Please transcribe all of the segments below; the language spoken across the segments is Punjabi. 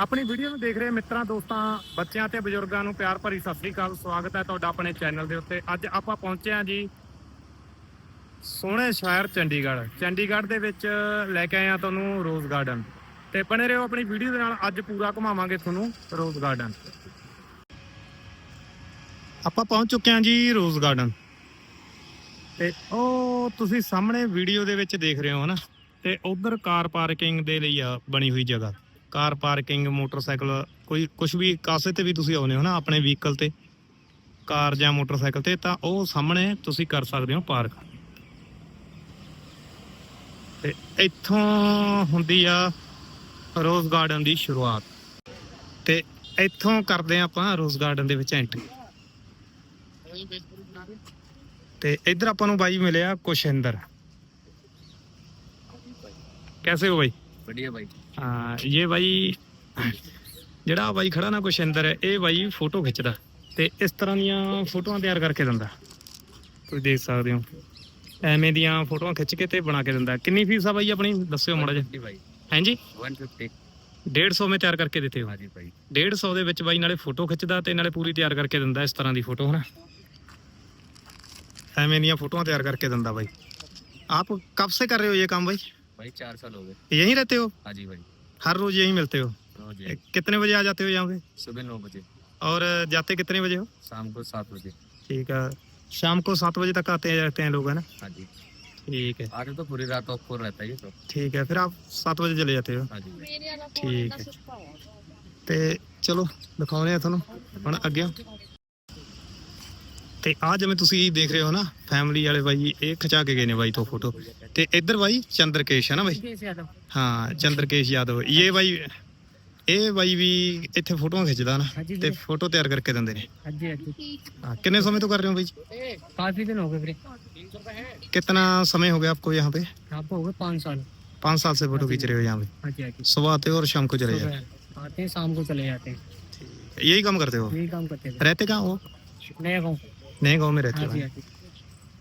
ਆਪਣੀ ਵੀਡੀਓ ਨੂੰ ਦੇਖ ਰਹੇ ਮਿੱਤਰਾਂ, ਦੋਸਤਾਂ, ਬੱਚਿਆਂ ਤੇ ਬਜ਼ੁਰਗਾਂ ਨੂੰ ਪਿਆਰ ਭਰੀ ਸਤਿ ਸ੍ਰੀ ਅਕਾਲ, ਸਵਾਗਤ ਹੈ ਤੁਹਾਡਾ ਆਪਣੇ ਚੈਨਲ ਦੇ ਉੱਤੇ। ਅੱਜ ਆਪਾਂ ਪਹੁੰਚੇ ਹਾਂ ਜੀ ਸੋਹਣੇ ਸ਼ਹਿਰ ਚੰਡੀਗੜ੍ਹ। ਚੰਡੀਗੜ੍ਹ ਦੇ ਵਿੱਚ ਲੈ ਕੇ ਆਏ ਹਾਂ ਤੁਹਾਨੂੰ ਰੋਜ਼ ਗਾਰਡਨ ਤੇ ਬਣੇ ਰਹੋ ਆਪਣੀ ਵੀਡੀਓ ਦੇ ਨਾਲ, ਅੱਜ ਪੂਰਾ ਘੁਮਾਵਾਂਗੇ ਤੁਹਾਨੂੰ ਰੋਜ਼ ਗਾਰਡਨ ਆਪਾਂ ਪਹੁੰਚ ਚੁੱਕੇ ਹਾਂ ਜੀ ਰੋਜ਼ ਗਾਰਡਨ ਤੇ ਉਹ ਤੁਸੀਂ ਸਾਹਮਣੇ ਵੀਡੀਓ ਦੇ ਵਿੱਚ ਦੇਖ ਰਹੇ ਹੋ ਨਾ ਤੇ ਉਧਰ ਕਾਰ ਪਾਰਕਿੰਗ ਦੇ ਲਈ ਬਣੀ ਹੋਈ ਜਗ੍ਹਾ। ਕਾਰ ਪਾਰਕਿੰਗ, ਮੋਟਰਸਾਈਕਲ, ਕੋਈ ਕੁਝ ਵੀ, ਕਾਸੇ ਤੇ ਵੀ ਤੁਸੀਂ ਆਉਨੇ ਹੋ ਨਾ, ਆਪਣੇ ਵਹੀਕਲ ਤੇ, ਕਾਰ ਜਾਂ ਮੋਟਰਸਾਈਕਲ ਤੇ, ਤਾਂ ਉਹ ਸਾਹਮਣੇ ਤੁਸੀਂ ਕਰ ਸਕਦੇ ਹੋ ਪਾਰਕ। ਤੇ ਇੱਥੋਂ ਹੁੰਦੀ ਆ ਰੋਜ਼ ਗਾਰਡਨ ਦੀ ਸ਼ੁਰੂਆਤ। ਤੇ ਇੱਥੋਂ ਕਰਦੇ ਆ ਆਪਾਂ ਰੋਜ਼ ਗਾਰਡਨ ਦੇ ਵਿੱਚ ਐਂਟਰੀ ਤੇ ਇੱਧਰ ਆਪਾਂ ਨੂੰ ਬਾਈ ਮਿਲਿਆ ਕੁਸ਼ਿੰਦਰ। ਕੈਸੇ ਹੋ ਬਾਈ? बढ़िया भाई ਹਾਂ ਇਹ ਬਾਈ ਜਿਹੜਾ ਬਾਈ ਖੜਾ ਨਾ ਕੁਸ਼ਿੰਦਰ ਹੈ ਇਹ ਬਾਈ ਫੋਟੋ ਖਿੱਚਦਾ ਤੇ ਇਸ ਤਰ੍ਹਾਂ ਦੀਆਂ ਫੋਟੋਆਂ ਤਿਆਰ ਕਰਕੇ ਦਿੰਦਾ ਤੁਸੀਂ ਦੇਖ ਸਕਦੇ ਹੋ ਐਵੇਂ ਦੀਆਂ ਫੋਟੋਆਂ ਖਿੱਚ ਕੇ ਤੇ ਬਣਾ ਕੇ ਦਿੰਦਾ ਕਿੰਨੀ ਫੀਸ ਆ ਬਾਈ ਆਪਣੀ ਦੱਸਿਓ ਮਾੜਾ ਜਿਹਾ 150 भाई ਹਾਂਜੀ 150 150 में ਤਿਆਰ ਕਰਕੇ ਦਿੱਤੇ ਹੋ हाँ जी भाई 150 ਦੇ ਵਿੱਚ ਬਾਈ ਨਾਲੇ ਫੋਟੋ ਖਿੱਚਦਾ ਤੇ ਨਾਲੇ ਪੂਰੀ ਤਿਆਰ ਕਰਕੇ ਦਿੰਦਾ ਇਸ ਤਰ੍ਹਾਂ ਦੀ ਫੋਟੋ ਹਨਾ ਐਵੇਂ ਦੀਆਂ ਫੋਟੋਆਂ ਤਿਆਰ ਕਰਕੇ ਦਿੰਦਾ ਬਾਈ आप कब से कर रहे हो ये काम भाई भाई चार साल हो गए यहीं रहते हो हाँ जी भाई हर रोज यहीं मिलते हो रोज ए, कितने बजे आ जाते हो यहाँ पे सुबह नौ बजे और जाते कितने बजे हो शाम को सात बजे ठीक है शाम को सात बजे तक आते हैं जाते हैं लोग है ना हाँ जी ठीक है आगे तो पूरी रात ऑफ रहता है ये तो ठीक है फिर आप सात बजे चले जाते हो हाँ जी भाई ਠੀਕ ਹੈ ਤੇ ਚਲੋ ਦਿਖਾਉਣੇ ਆ ਤੁਹਾਨੂੰ ਹੁਣ ਅੱਗੇ ਤੇ ਆ ਜਿਵੇਂ ਤੁਸੀਂ ਦੇਖ ਰਹੇ ਹੋ ਨਾ ਫੈਮਿਲੀ ਵਾਲੇ ਬਾਈ ਇਹ ਖਿਚਾ ਕੇ ਗਏ ਨੇ ਬਾਈ ਤੋਂ ਫੋਟੋ ਤੇ ਇੱਧਰ ਬਾਈ ਚੰਦਰਕੇਸ਼ ਹੈ ਨਾ ਬਾਈ ਹਾਂ ਚੰਦਰਕੇਸ਼ ਯਾਦਵ ਇਹ ਬਾਈ ਇਹ ਬਾਈ ਵੀ ਇੱਥੇ ਫੋਟੋਆਂ ਖਿੱਚਦਾ ਨਾ ਹਾਂਜੀ ਤੇ ਫੋਟੋ ਤਿਆਰ ਕਰਕੇ ਦਿੰਦੇ ਨੇ ਹਾਂਜੀ ਹਾਂਜੀ ਹਾਂ ਕਿੰਨੇ ਸਮੇਂ ਤੋਂ ਕਰ ਰਹੇ ਹੋ ਬਾਈ काफी दिन हो गए फिर कितना समय हो गया आपको यहाँ पे आपको हो गए पाँच साल पाँच साल से फोटो खींच रहे हो यहाँ पे हाँ जी हाँ जी सुबह आते हो और शाम को चले जाते सुबह आते हैं शाम को चले जाते हैं हो यही काम करते हो यही काम करते थे रहते कहाँ हो नया गाँव ਨਏ ਗਾਉਂ ਮੇ ਰਹਤੇ हाँ ਹੋ जी हाँ जी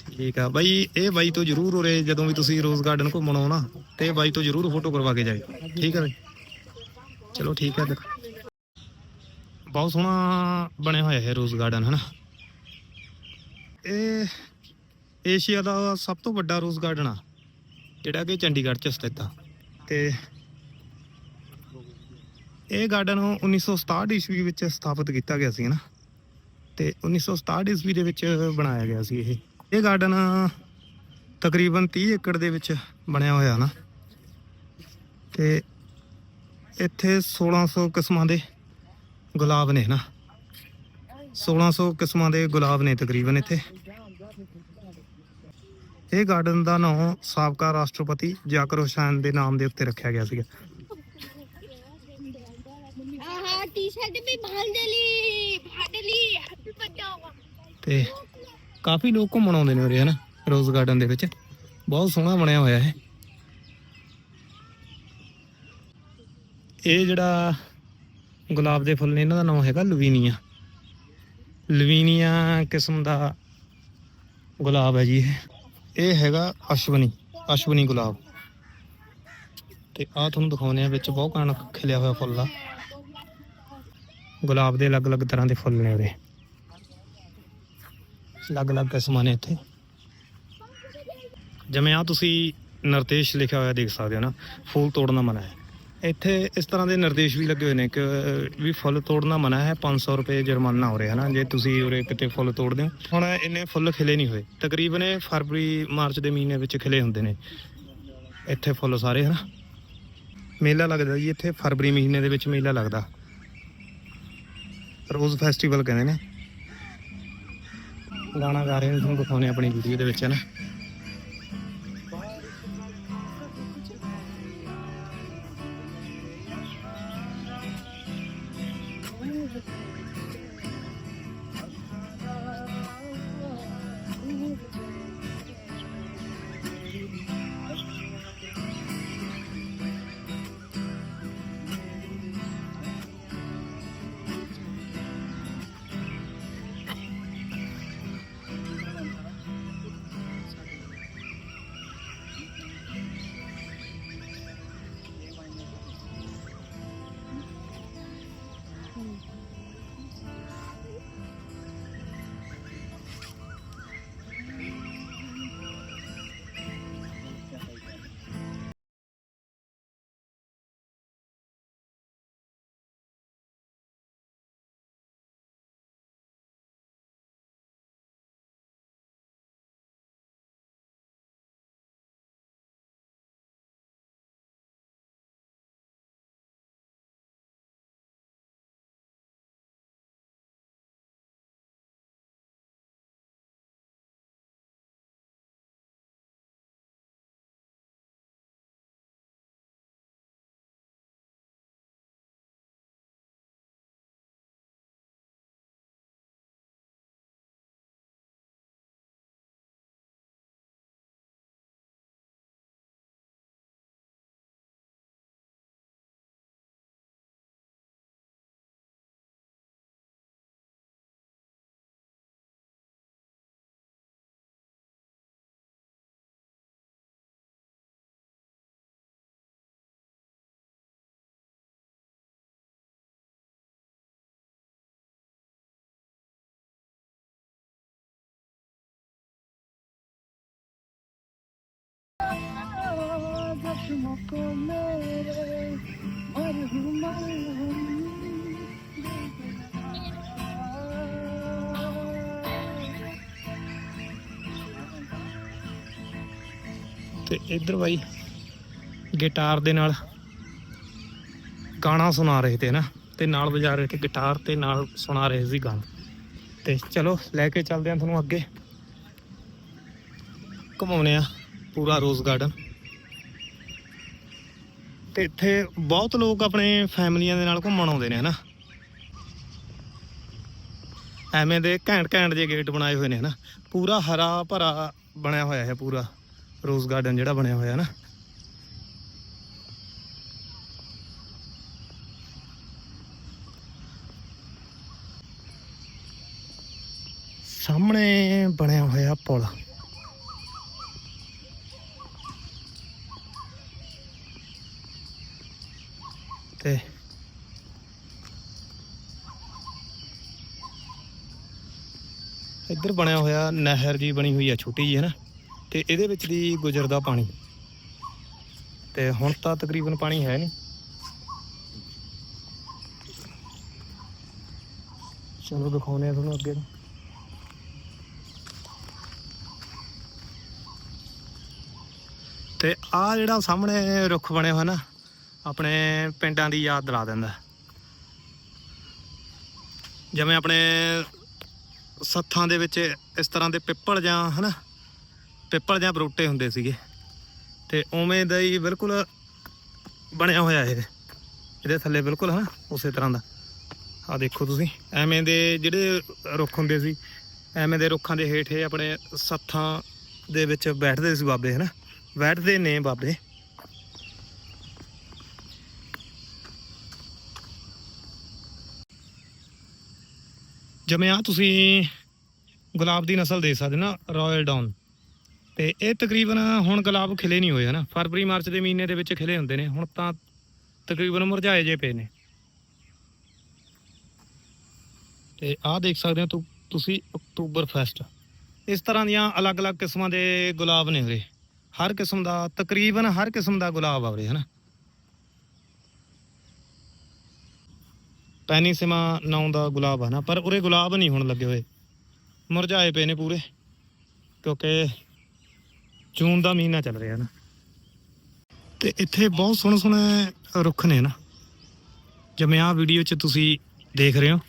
ਠੀਕ ਆ ਬਾਈ ਇਹ ਬਾਈ ਤੋਂ ਜਰੂਰ ਉਰੇ ਜਦੋਂ ਵੀ ਤੁਸੀਂ ਰੋਜ਼ ਗਾਰਡਨ ਘੁੰਮਣ ਆਓ ਨਾ ਤੇ ਇਹ ਬਾਈ ਤੋਂ ਜਰੂਰ ਫੋਟੋ ਕਰਵਾ ਕੇ ਜਾਇਓ ਠੀਕ ਹੈ ਬਾਈ ਚਲੋ ਠੀਕ ਹੈ ਦੇਖੋ ਬਹੁਤ ਸੋਹਣਾ ਬਣਿਆ ਹੋਇਆ ਹੈ ਰੋਜ਼ ਗਾਰਡਨ ਹਨਾ ਇਹ ਏਸ਼ੀਆ ਦਾ ਸਭ ਤੋਂ ਵੱਡਾ ਰੋਜ਼ ਗਾਰਡਨ ਆ ਜਿਹੜਾ ਕਿ ਚੰਡੀਗੜ੍ਹ ਚ ਸਥਿਤ ਆ ਤੇ ਇਹ ਗਾਰਡਨ 1967 ਈਸਵੀ ਵਿੱਚ ਸਥਾਪਿਤ ਕੀਤਾ ਗਿਆ ਸੀ ਹਨਾ ਤੇ 1967 ਈਸਵੀ ਦੇ ਵਿੱਚ ਬਣਾਇਆ ਗਿਆ ਸੀ ਇਹ। ਇਹ ਗਾਰਡਨ ਤਕਰੀਬਨ 30 ਏਕੜ ਦੇ ਵਿੱਚ ਬਣਿਆ ਹੋਇਆ ਨਾ। ਤੇ ਇੱਥੇ 1600 ਕਿਸਮਾਂ ਦੇ ਗੁਲਾਬ ਨੇ ਨਾ। 1600 ਕਿਸਮਾਂ ਦੇ ਗੁਲਾਬ ਨੇ ਤਕਰੀਬਨ ਇੱਥੇ। ਇਹ ਗਾਰਡਨ ਦਾ ਨਾਮ ਸਾਬਕਾ ਰਾਸ਼ਟਰਪਤੀ ਜਾਕਰ ਹੁਸੈਨ ਦੇ ਨਾਮ ਦੇ ਉੱਤੇ ਰੱਖਿਆ ਗਿਆ ਸੀਗਾ। ਆਹਾ ਟੀ-ਸ਼ਰਟ ਵੀ ਬਹਾਲ ਦੇ ਲਈ। ਤੇ ਕਾਫੀ ਲੋਕ ਘੁੰਮਣ ਆਉਂਦੇ ਨੇ ਉਰੇ, ਹਨਾ? ਰੋਜ਼ ਗਾਰਡਨ ਦੇ ਵਿੱਚ। ਬਹੁਤ ਸੋਹਣਾ ਬਣਿਆ ਹੋਇਆ ਹੈ ਇਹ ਜਿਹੜਾ ਗੁਲਾਬ ਦੇ ਫੁੱਲ ਨੇ, ਇਹਨਾਂ ਦਾ ਨਾਮ ਹੈਗਾ ਲਵੀਨੀਆ। ਲਵੀਨੀਆ ਕਿਸਮ ਦਾ ਗੁਲਾਬ ਹੈ ਜੀ ਇਹ। ਇਹ ਹੈਗਾ ਅਸ਼ਵਨੀ ਅਸ਼ਵਨੀ ਗੁਲਾਬ। ਤੇ ਆ ਤੁਹਾਨੂੰ ਦਿਖਾਉਂਦੇ ਆ ਵਿੱਚ ਬਹੁਤ ਕਾਣ ਖਿਲਿਆ ਹੋਇਆ ਫੁੱਲ ਆ। ਗੁਲਾਬ ਦੇ ਅਲੱਗ-ਅਲੱਗ ਤਰ੍ਹਾਂ ਦੇ ਫੁੱਲ ਨੇ ਉਰੇ। ਅਲੱਗ-ਅਲੱਗ ਕਿਸਮਾਂ ਨੇ ਇੱਥੇ। ਜਿਵੇਂ ਆ ਤੁਸੀਂ ਨਿਰਦੇਸ਼ ਲਿਖਿਆ ਹੋਇਆ ਦੇਖ ਸਕਦੇ ਹੋ ਨਾ, ਫੁੱਲ ਤੋੜਨਾ ਮਨਾ ਹੈ। ਇੱਥੇ ਇਸ ਤਰ੍ਹਾਂ ਦੇ ਨਿਰਦੇਸ਼ ਵੀ ਲੱਗੇ ਹੋਏ ਨੇ ਕਿ ਵੀ ਫੁੱਲ ਤੋੜਨਾ ਮਨਾ ਹੈ 500 ਰੁਪਏ ਜੁਰਮਾਨਾ ਹੋ ਰਿਹਾ ਨਾ, ਜੇ ਤੁਸੀਂ ਉਰੇ ਕਿਤੇ ਫੁੱਲ ਤੋੜਦੇ ਹੋ। ਹੁਣ ਇੰਨੇ ਫੁੱਲ ਖਿਲੇ ਨਹੀਂ ਹੋਏ। ਤਕਰੀਬਨ ਇਹ ਫਰਵਰੀ, ਮਾਰਚ ਦੇ ਮਹੀਨੇ ਵਿੱਚ ਖਿਲੇ ਹੁੰਦੇ ਨੇ। ਇੱਥੇ ਫੁੱਲ ਸਾਰੇ, ਹਨਾ? ਮੇਲਾ ਲੱਗਦਾ ਜੀ ਇੱਥੇ, ਫਰਵਰੀ ਮਹੀਨੇ ਦੇ ਵਿੱਚ ਮੇਲਾ ਲੱਗਦਾ। ਰੋਜ਼ ਫੈਸਟੀਵਲ ਕਹਿੰਦੇ ਨੇ। ਗਾਣਾ ਗਾ ਰਹੇ ਨੇ ਤੁਹਾਨੂੰ ਦਿਖਾਉਣੇ ਆਪਣੀ ਵੀਡੀਓ ਦੇ ਵਿੱਚ ਹੈ ਨਾ? ਤੇ ਇੱਧਰ ਬਾਈ, ਗਿਟਾਰ ਦੇ ਨਾਲ ਗਾਣਾ ਸੁਣਾ ਰਹੇ ਤੇ ਨਾ, ਤੇ ਨਾਲ ਵਜਾ ਰਹੇ ਤੇ ਗਿਟਾਰ ਤੇ ਨਾਲ ਸੁਣਾ ਰਹੇ ਸੀ ਗਾਣਾ। ਤੇ ਚਲੋ, ਲੈ ਕੇ ਚੱਲਦੇ ਹਾਂ ਤੁਹਾਨੂੰ ਅੱਗੇ। ਘੁਮਾਉਣੇ ਆ ਪੂਰਾ ਰੋਜ਼ ਗਾਰਡਨ। ਤੇ ਇੱਥੇ ਬਹੁਤ ਲੋਕ ਆਪਣੇ ਫੈਮਲੀਆਂ ਦੇ ਨਾਲ ਘੁੰਮਣ ਆਉਂਦੇ ਨੇ, ਹਨਾ? ਐਵੇਂ ਦੇ ਘੈਂਟ ਘੈਂਟ ਜਿਹੇ ਗੇਟ ਬਣਾਏ ਹੋਏ ਨੇ, ਹਨਾ? ਪੂਰਾ ਹਰਾ ਭਰਾ ਬਣਿਆ ਹੋਇਆ ਹੈ, ਪੂਰਾ। ਰੋਜ਼ ਗਾਰਡਨ ਜਿਹੜਾ ਬਣਿਆ ਹੋਇਆ ਹੈ ਨਾ ਸਾਹਮਣੇ ਬਣਿਆ ਹੋਇਆ ਪੁਲ। ਤੇ ਇੱਧਰ ਬਣਿਆ ਹੋਇਆ ਨਹਿਰ ਜੀ ਬਣੀ ਹੋਈ ਆ, ਛੋਟੀ ਜੀ ਹੈ ਨਾ? ਤੇ ਇਹਦੇ ਵਿੱਚ ਦੀ ਗੁਜ਼ਰਦਾ ਪਾਣੀ। ਤੇ ਹੁਣ ਤਾਂ ਤਕਰੀਬਨ ਪਾਣੀ ਹੈ ਨਹੀਂ। ਚਲੋ ਦਿਖਾਉਨੇ ਆ ਤੁਹਾਨੂੰ ਅੱਗੇ। ਤੇ ਆ ਜਿਹੜਾ ਸਾਹਮਣੇ ਰੁੱਖ ਬਣਿਆ ਹੋਇਆ ਨਾ ਆਪਣੇ ਪਿੰਡਾਂ ਦੀ ਯਾਦ ਦਿਲਾ ਦਿੰਦਾ ਜਿਵੇਂ ਆਪਣੇ ਸੱਥਾਂ ਦੇ ਵਿੱਚ ਇਸ ਤਰ੍ਹਾਂ ਦੇ ਪਿੱਪਲ ਜਾਂ, ਹਨਾ, ਪਿੱਪਲ ਜਾਂ ਬਰੋਟੇ ਹੁੰਦੇ ਸੀਗੇ। ਤੇ ਉਵੇਂ ਦਾ ਹੀ ਬਿਲਕੁਲ ਬਣਿਆ ਹੋਇਆ ਇਹ। ਇਹਦੇ ਥੱਲੇ ਬਿਲਕੁਲ, ਹਨਾ, ਉਸੇ ਤਰ੍ਹਾਂ ਦਾ। ਆ ਦੇਖੋ ਤੁਸੀਂ, ਐਵੇਂ ਦੇ ਜਿਹੜੇ ਰੁੱਖ ਹੁੰਦੇ ਸੀ, ਐਵੇਂ ਦੇ ਰੁੱਖਾਂ ਦੇ ਹੇਠ ਇਹ ਆਪਣੇ ਸੱਥਾਂ ਦੇ ਵਿੱਚ ਬੈਠਦੇ ਸੀ ਬਾਬੇ, ਹਨਾ। ਬੈਠਦੇ ਨੇ ਬਾਬੇ। ਜਿਵੇਂ ਆ ਤੁਸੀਂ ਗੁਲਾਬ ਦੀ ਨਸਲ ਦੇ ਸਕਦੇ ਨਾ ਰਾਇਲ ਡਾਊਨ ਤੇ ਇਹ ਤਕਰੀਬਨ ਹੁਣ ਗੁਲਾਬ ਖਿਲੇ ਨਹੀਂ ਹੋਏ, ਹਨਾ? ਫਰਵਰੀ, ਮਾਰਚ ਦੇ ਮਹੀਨੇ ਦੇ ਵਿੱਚ ਖਿਲੇ ਹੁੰਦੇ ਨੇ। ਹੁਣ ਤਾਂ ਤਕਰੀਬਨ ਮੁਰਝਾਏ ਜੇ ਪਏ ਨੇ। ਤੇ ਆਹ ਦੇਖ ਸਕਦੇ ਹੋ ਤੁ- ਤੁਸੀਂ ਅਕਤੂਬਰ ਫੈਸਟ ਇਸ ਤਰ੍ਹਾਂ ਦੀਆਂ ਅਲੱਗ-ਅਲੱਗ ਕਿਸਮਾਂ ਦੇ ਗੁਲਾਬ ਨੇ ਉਰੇ। ਹਰ ਕਿਸਮ ਦਾ, ਤਕਰੀਬਨ ਹਰ ਕਿਸਮ ਦਾ ਗੁਲਾਬ ਆ ਉਰੇ, ਹਨਾ? ਪੈਨੀਸਿਮਾ ਨਾਂ ਦਾ ਗੁਲਾਬ ਆ ਨਾ, ਪਰ ਉਰੇ ਗੁਲਾਬ ਨਹੀਂ ਹੁਣ ਲੱਗੇ ਹੋਏ। ਮੁਰਝਾਏ ਪਏ ਨੇ ਪੂਰੇ, ਕਿਉਂਕਿ ਜੂਨ ਦਾ ਮਹੀਨਾ ਚੱਲ ਰਿਹਾ ਨਾ। ਤੇ ਇੱਥੇ ਬਹੁਤ ਸੋਹਣੇ ਸੋਹਣੇ ਰੁੱਖ ਨੇ ਨਾ। ਜਿਵੇਂ ਆਹ ਵੀਡੀਓ 'ਚ ਤੁਸੀਂ ਦੇਖ ਰਹੇ ਹੋ।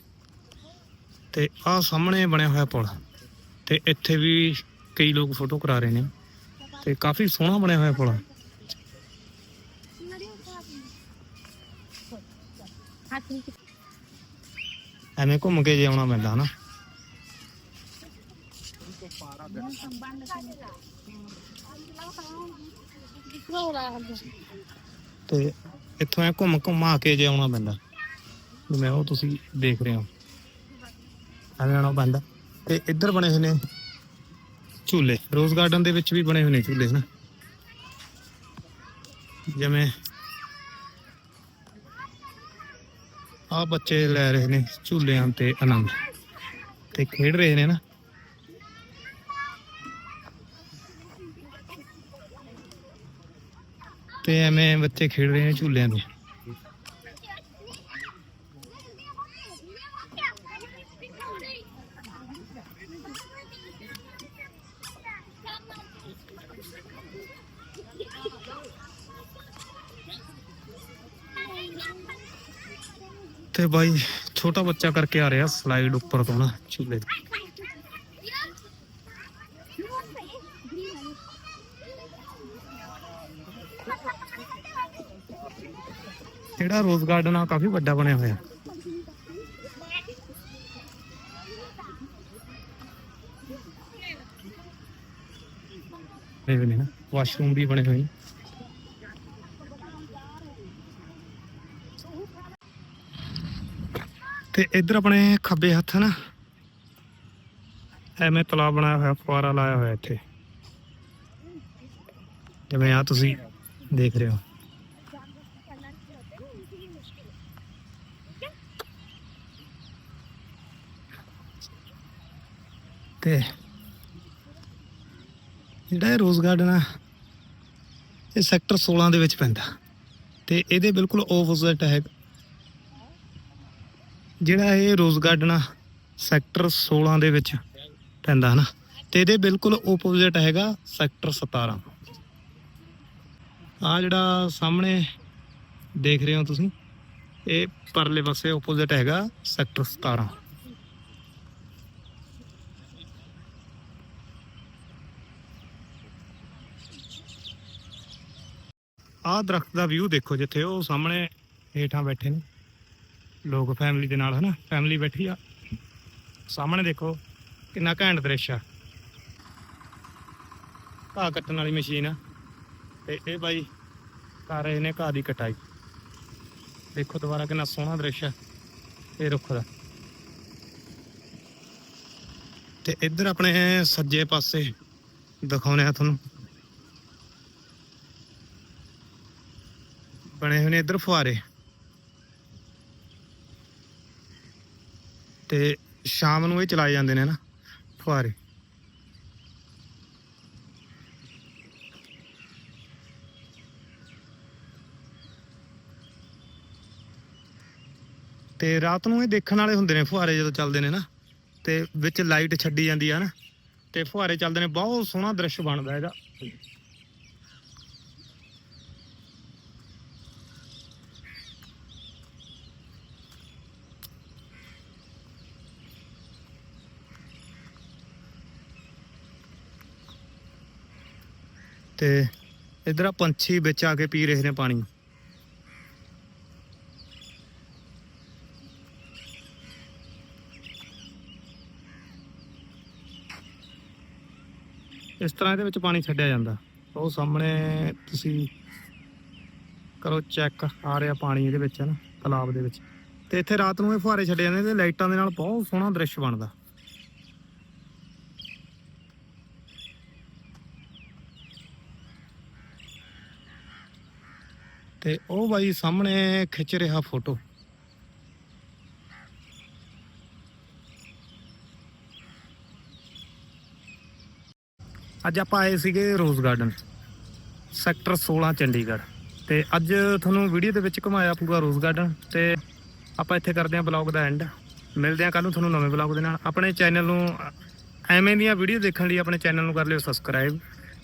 ਤੇ ਆਹ ਸਾਹਮਣੇ ਬਣਿਆ ਹੋਇਆ ਪੁਲ। ਤੇ ਇੱਥੇ ਵੀ ਕਈ ਲੋਕ ਫੋਟੋ ਕਰਾ ਰਹੇ ਨੇ। ਤੇ ਕਾਫੀ ਸੋਹਣਾ ਬਣਿਆ ਹੋਇਆ ਪੁਲ ਐਵੇਂ ਘੁੰਮ ਕੇ ਜੇ ਆਉਣਾ ਪੈਂਦਾ, ਹਨਾ? ਤੇ ਇੱਥੋਂ ਐ ਘੁੰਮ ਘੁੰਮਾ ਕੇ ਜੇ ਆਉਣਾ ਪੈਂਦਾ। ਜਿਵੇਂ ਉਹ ਤੁਸੀਂ ਦੇਖ ਰਹੇ ਹੋ। ਐਵੇਂ ਆਉਣਾ ਪੈਂਦਾ। ਤੇ ਇੱਧਰ ਬਣੇ ਹੋਏ ਨੇ ਝੂਲੇ। ਰੋਜ਼ ਗਾਰਡਨ ਦੇ ਵਿੱਚ ਵੀ ਬਣੇ ਹੋਏ ਨੇ ਝੂਲੇ, ਹਨਾ? ਜਿਵੇਂ ਆ ਬੱਚੇ ਲੈ ਰਹੇ ਨੇ ਝੂਲਿਆਂ ਤੇ ਆਨੰਦ ਤੇ ਖੇਡ ਰਹੇ ਨੇ ਨਾ। ਤੇ ਐਵੇਂ ਬੱਚੇ ਖੇਡ ਰਹੇ ਨੇ ਝੂਲਿਆਂ ਤੇ। ਤੇ ਬਾਈ ਛੋਟਾ ਬੱਚਾ ਕਰਕੇ ਆ ਰਿਹਾ ਸਲਾਈਡ ਉੱਪਰ ਤੋਂ ਨਾ ਝੂਲੇ ਤੇ ਜਿਹੜਾ ਰੋਜ਼ ਗਾਰਡਨ ਆ ਕਾਫੀ ਵੱਡਾ ਬਣਿਆ ਹੋਇਆ ਇਹ ਵੀ ਨੇ ਨਾ ਵਾਸ਼ਰੂਮ ਵੀ ਬਣੇ ਹੋਏ ਨੇ ਤੇ ਇੱਧਰ ਆਪਣੇ ਖੱਬੇ ਹੱਥ ਨਾ। ਐਵੇਂ ਤਲਾਬ ਬਣਾਇਆ ਹੋਇਆ ਫੁਆਰਾ ਲਾਇਆ ਹੋਇਆ ਇੱਥੇ। ਜਿਵੇਂ ਆ ਤੁਸੀਂ ਦੇਖ ਰਹੇ ਹੋ। ਤੇ ਜਿਹੜਾ ਇਹ ਰੋਜ਼ ਗਾਰਡਨ ਆ, ਇਹ ਸੈਕਟਰ 16 ਦੇ ਵਿੱਚ ਪੈਂਦਾ। ਤੇ ਇਹਦੇ ਬਿਲਕੁਲ ਆਪੋਜ਼ਿਟ ਹੈ। ਜਿਹੜਾ ਇਹ ਰੋਜ਼ ਗਾਰਡਨ ਸੈਕਟਰ 16 ਦੇ ਵਿੱਚ ਪੈਂਦਾ ਹਨਾ? ਤੇ ਇਹਦੇ ਬਿਲਕੁਲ ਆਪੋਜ਼ਿਟ ਹੈਗਾ ਸੈਕਟਰ 17 ਆ ਜਿਹੜਾ ਸਾਹਮਣੇ ਦੇਖ ਰਹੇ ਹੋ ਤੁਸੀਂ, ਇਹ ਪਰਲੇ ਪਾਸੇ ਆਪੋਜ਼ਿਟ ਹੈਗਾ ਸੈਕਟਰ 17 ਆਹ ਦਰਖਤ ਦਾ ਵਿਊ ਦੇਖੋ ਜਿੱਥੇ ਉਹ ਸਾਹਮਣੇ ਹੇਠਾਂ ਬੈਠੇ ਨੇ। ਲੋਕ ਫੈਮਿਲੀ ਦੇ ਨਾਲ, ਹਨਾ? ਫੈਮਿਲੀ ਬੈਠੀ ਆ। ਸਾਹਮਣੇ ਦੇਖੋ, ਕਿੰਨਾ ਘੈਂਟ ਦ੍ਰਿਸ਼ ਆ। ਘਾਹ ਕੱਟਣ ਵਾਲੀ ਮਸ਼ੀਨ ਆ। ਤੇ ਇਹ ਬਾਈ ਕਰ ਰਹੇ ਨੇ ਘਾਹ ਦੀ ਕਟਾਈ। ਦੇਖੋ ਦੁਬਾਰਾ ਕਿੰਨਾ ਸੋਹਣਾ ਦ੍ਰਿਸ਼ ਆ। ਇਹ ਰੁੱਖ ਦਾ। ਤੇ ਇੱਧਰ ਆਪਣੇ ਸੱਜੇ ਪਾਸੇ ਦਿਖਾਉਣੇ ਆ ਤੁਹਾਨੂੰ। ਬਣੇ ਹੋਏ ਨੇ ਇੱਧਰ ਫੁਆਰੇ ਤੇ ਸ਼ਾਮ ਨੂੰ ਇਹ ਚਲਾਏ ਜਾਂਦੇ ਨੇ ਨਾ, ਫੁਹਾਰੇ। ਤੇ ਰਾਤ ਨੂੰ ਇਹ ਦੇਖਣ ਵਾਲੇ ਹੁੰਦੇ ਨੇ ਫੁਹਾਰੇ ਜਦੋਂ ਚੱਲਦੇ ਨੇ ਨਾ, ਤੇ ਵਿੱਚ ਲਾਈਟ ਛੱਡੀ ਜਾਂਦੀ ਆ ਨਾ, ਤੇ ਫੁਹਾਰੇ ਚੱਲਦੇ ਨੇ, ਬਹੁਤ ਸੋਹਣਾ ਦ੍ਰਿਸ਼ ਬਣਦਾ ਇਹਦਾ। ਤੇ ਇਧਰ ਆ ਪੰਛੀ ਵਿੱਚ ਆ ਕੇ ਪੀ ਰਹੇ ਨੇ ਪਾਣੀ। ਇਸ ਤਰ੍ਹਾਂ ਇਹਦੇ ਵਿੱਚ ਪਾਣੀ ਛੱਡਿਆ ਜਾਂਦਾ। ਉਹ ਸਾਹਮਣੇ ਤੁਸੀਂ ਕਰੋ ਚੈੱਕ, ਆ ਰਿਹਾ ਪਾਣੀ ਇਹਦੇ ਵਿੱਚ ਹੈ ਨਾ, ਤਲਾਬ ਦੇ ਵਿੱਚ। ਤੇ ਇੱਥੇ ਰਾਤ ਨੂੰ ਇਹ ਫੁਹਾਰੇ ਛੱਡੇ ਜਾਂਦੇ ਤੇ ਲਾਈਟਾਂ ਦੇ ਨਾਲ ਬਹੁਤ ਸੋਹਣਾ ਦ੍ਰਿਸ਼ ਬਣਦਾ। ਤੇ ਉਹ ਬਾਈ ਸਾਹਮਣੇ ਖਿੱਚ ਰਿਹਾ ਫੋਟੋ। ਅੱਜ ਆਪਾਂ ਆਏ ਸੀਗੇ ਰੋਜ਼ ਗਾਰਡਨ, ਸੈਕਟਰ 16 ਚੰਡੀਗੜ੍ਹ। ਤੇ ਅੱਜ ਤੁਹਾਨੂੰ ਵੀਡੀਓ ਦੇ ਵਿੱਚ ਘੁਮਾਇਆ ਪੂਰਾ ਰੋਜ਼ ਗਾਰਡਨ ਤੇ ਆਪਾਂ ਇੱਥੇ ਕਰਦੇ ਹਾਂ ਬਲੌਗ ਦਾ ਐਂਡ ਮਿਲਦੇ ਹਾਂ ਕੱਲ ਨੂੰ ਤੁਹਾਨੂੰ ਨਵੇਂ ਬਲੌਗ ਦੇ ਨਾਲ। ਆਪਣੇ ਚੈਨਲ ਨੂੰ ਐਵੇਂ ਦੀਆਂ ਵੀਡੀਓ ਦੇਖਣ ਲਈ ਆਪਣੇ ਚੈਨਲ ਨੂੰ ਕਰ ਲਿਓ ਸਬਸਕ੍ਰਾਈਬ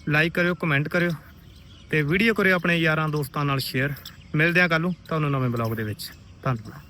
ਲਾਈਕ ਕਰਿਓ ਕਮੈਂਟ ਕਰਿਓ। ਤੇ ਵੀਡੀਓ ਕਰਿਓ ਆਪਣੇ ਯਾਰਾਂ ਦੋਸਤਾਂ ਨਾਲ ਸ਼ੇਅਰ ਮਿਲਦੇ ਹਾਂ ਕੱਲ ਨੂੰ, ਤੁਹਾਨੂੰ ਨਵੇਂ ਬਲੌਗ ਦੇ ਵਿੱਚ। ਧੰਨਵਾਦ।